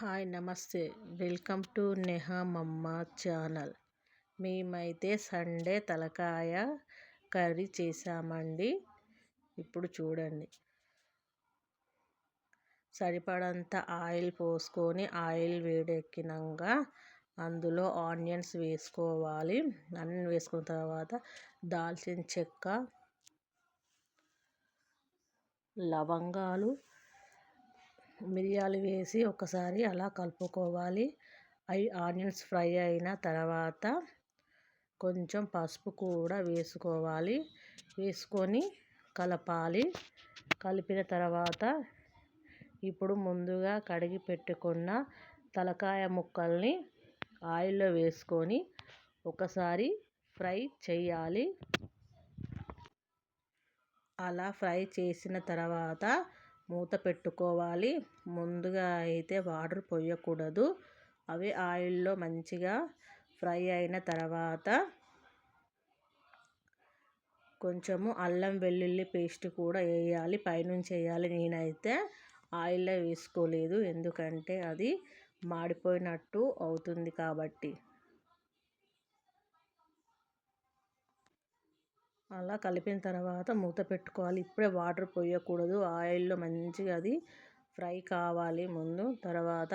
Hi నమస్తే. Welcome to Neha మమ్మ channel. మేమైతే సండే తలకాయ కర్రీ చేసామండి ఇప్పుడు చూడండి. సరిపడంత ఆయిల్ పోసుకొని ఆయిల్ వేడెక్కినాక అందులో ఆనియన్స్ వేసుకోవాలి. అన్నీ వేసుకున్న తర్వాత దాల్చిన చెక్క లవంగాలు మిరియాలు వేసి ఒకసారి అలా కలుపుకోవాలి. అవి ఆనియన్స్ ఫ్రై అయిన తర్వాత కొంచెం పసుపు కూడా వేసుకోవాలి. వేసుకొని కలపాలి. కలిపిన తర్వాత ఇప్పుడు ముందుగా కడిగి పెట్టుకున్న తలకాయ ముక్కల్ని ఆయిల్లో వేసుకొని ఒకసారి ఫ్రై చేయాలి. అలా ఫ్రై చేసిన తర్వాత మూత పెట్టుకోవాలి. ముందుగా అయితే వాటర్ పోయకూడదు అవి ఆయిల్లో మంచిగా ఫ్రై అయిన తర్వాత కొంచెము అల్లం వెల్లుల్లి పేస్ట్ కూడా వేయాలి. పైనుంచి వేయాలి. నేనైతే ఆయిల్లో వేసుకోలేదు. ఎందుకంటే అది మాడిపోయినట్టు అవుతుంది కాబట్టి. అలా కలిపిన తర్వాత మూత పెట్టుకోవాలి. ఇప్పుడే వాటర్ పోయకూడదు. ఆయిల్లో మంచిగా అది ఫ్రై కావాలి ముందు. తర్వాత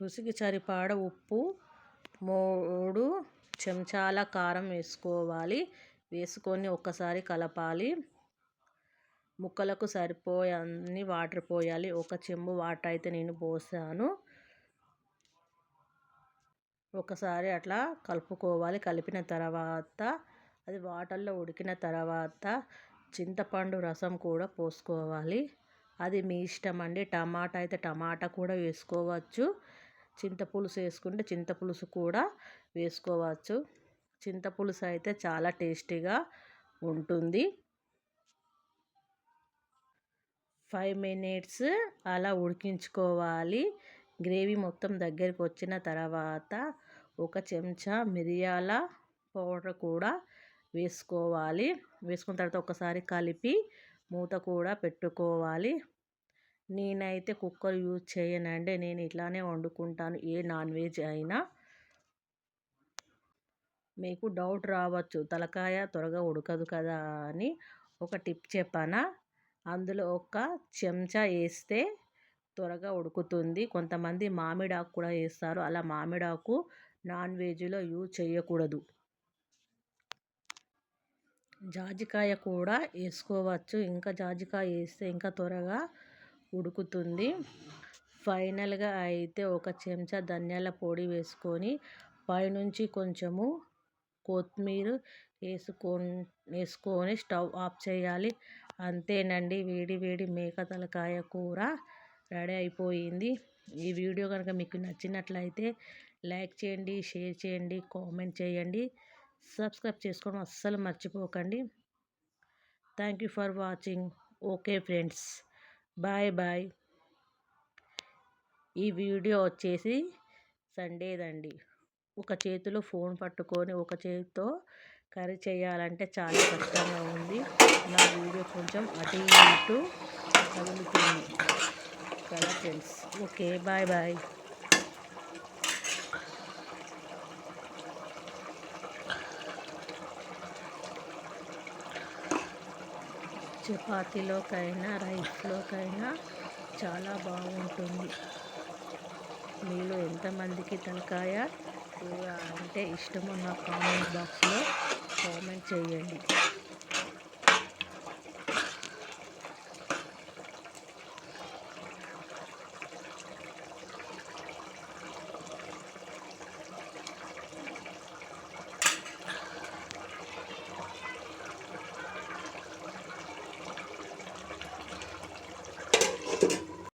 రుచికి సరిపడ ఉప్పు మూడు చెంచాల కారం వేసుకోవాలి. వేసుకొని ఒక్కసారి కలపాలి. ముక్కలకు సరిపోయే అన్ని వాటర్ పోయాలి. ఒక చెంబు వాటర్ అయితే నేను పోసాను. ఒకసారి అట్లా కలుపుకోవాలి. కలిపిన తర్వాత అది వాటర్లో ఉడికిన తర్వాత చింతపండు రసం కూడా పోసుకోవాలి. అది మీ ఇష్టం అండి. టమాటా అయితే టమాటా కూడా వేసుకోవచ్చు. చింతపులుసు వేసుకుంటే చింతపులుసు కూడా వేసుకోవచ్చు. చింతపులుసు అయితే చాలా టేస్టీగా ఉంటుంది. ఫైవ్ మినిట్స్ అలా ఉడికించుకోవాలి. గ్రేవీ మొత్తం దగ్గరికి వచ్చిన తర్వాత ఒక చెంచా మిరియాల పౌడర్ కూడా వేసుకోవాలి. వేసుకున్న తర్వాత ఒకసారి కలిపి మూత కూడా పెట్టుకోవాలి. నేనైతే కుక్కర్ యూజ్ చేయనండి. నేను ఇట్లానే వండుకుంటాను. ఏ నాన్ వెజ్ అయినా. మీకు డౌట్ రావచ్చు. తలకాయ త్వరగా ఉడకదు కదా అని ఒక టిప్ చెప్పానా? అందులో ఒక చెంచా వేస్తే త్వరగా ఉడుకుతుంది. కొంతమంది మామిడాకు కూడా వేస్తారు అలా మామిడాకు నాన్ వెజ్లో యూజ్ చేయకూడదు. జాజికాయ కూడా వేసుకోవచ్చు. ఇంకా జాజికాయ వేస్తే ఇంకా త్వరగా ఉడుకుతుంది. ఫైనల్గా అయితే ఒక చెంచా ధనియాల పొడి వేసుకొని పైనుంచి కొంచెము కొత్తిమీర వేసుకొని వేసుకొని స్టవ్ ఆఫ్ చేయాలి. అంతేనండి. వేడి వేడి మేక తలకాయ కూర. రెడీ అయిపోయింది. ఈ వీడియో కనుక మీకు నచ్చినట్లయితే లైక్ చేయండి షేర్ చేయండి కామెంట్ చేయండి. సబ్స్క్రైబ్ చేసుకోవడం అస్సలు మర్చిపోకండి. Thank you for watching. Okay friends bye bye. ఈ వీడియో వచ్చేసి సండేదండి. ఒక చేతిలో ఫోన్ పట్టుకొని ఒక చేతితో కర్రీ చేయాలంటే చాలా కష్టంగా ఉంది. నా వీడియో కొంచెం అటు ఇటు కదులుతుంది కదా ఫ్రెండ్స్ ఓకే బాయ్ బాయ్ చపాతీలోకైనా రైస్లోకైనా చాలా బాగుంటుంది. మీలో ఎంతమందికి తలకాయ కూర అంటే ఇష్టమో నా కామెంట్ బాక్స్లో కామెంట్ చేయండి.